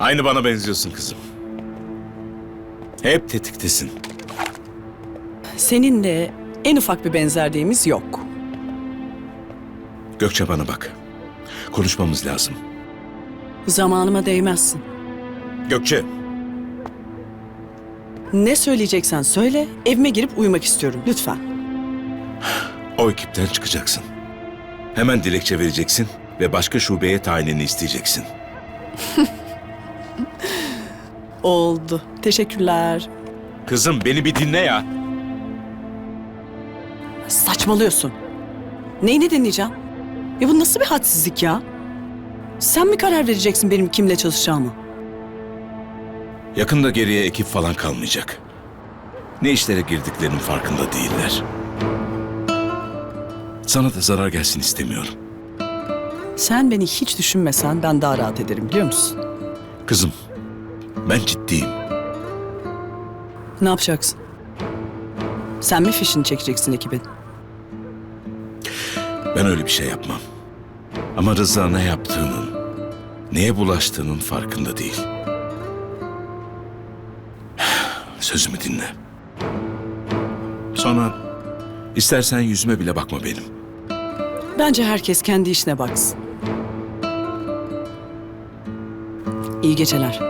Aynı bana benziyorsun kızım. Hep tetiktesin. Seninle en ufak bir benzerliğimiz yok. Gökçe bana bak. Konuşmamız lazım. Zamanıma değmezsin. Gökçe, Ne söyleyeceksen söyle, evime girip uyumak istiyorum lütfen. o ekipten çıkacaksın. Hemen dilekçe vereceksin ve başka şubeye tayinini isteyeceksin. Oldu. Teşekkürler. Kızım beni bir dinle ya. Saçmalıyorsun. Neyini dinleyeceğim? Ya bu nasıl bir hadsizlik ya? Sen mi karar vereceksin benim kimle çalışacağımı? Yakında geriye ekip falan kalmayacak. Ne işlere girdiklerinin farkında değiller. Sana da zarar gelsin istemiyorum. Sen beni hiç düşünmesen ben daha rahat ederim biliyor musun? Kızım, ben ciddiyim. Ne yapacaksın? Sen mi fişini çekeceksin ekibin? Ben öyle bir şey yapmam. Ama Rıza ne yaptığının, neye bulaştığının farkında değil. Sözümü dinle. Sonra istersen yüzüme bile bakma benim. Bence herkes kendi işine baksın. İyi geceler.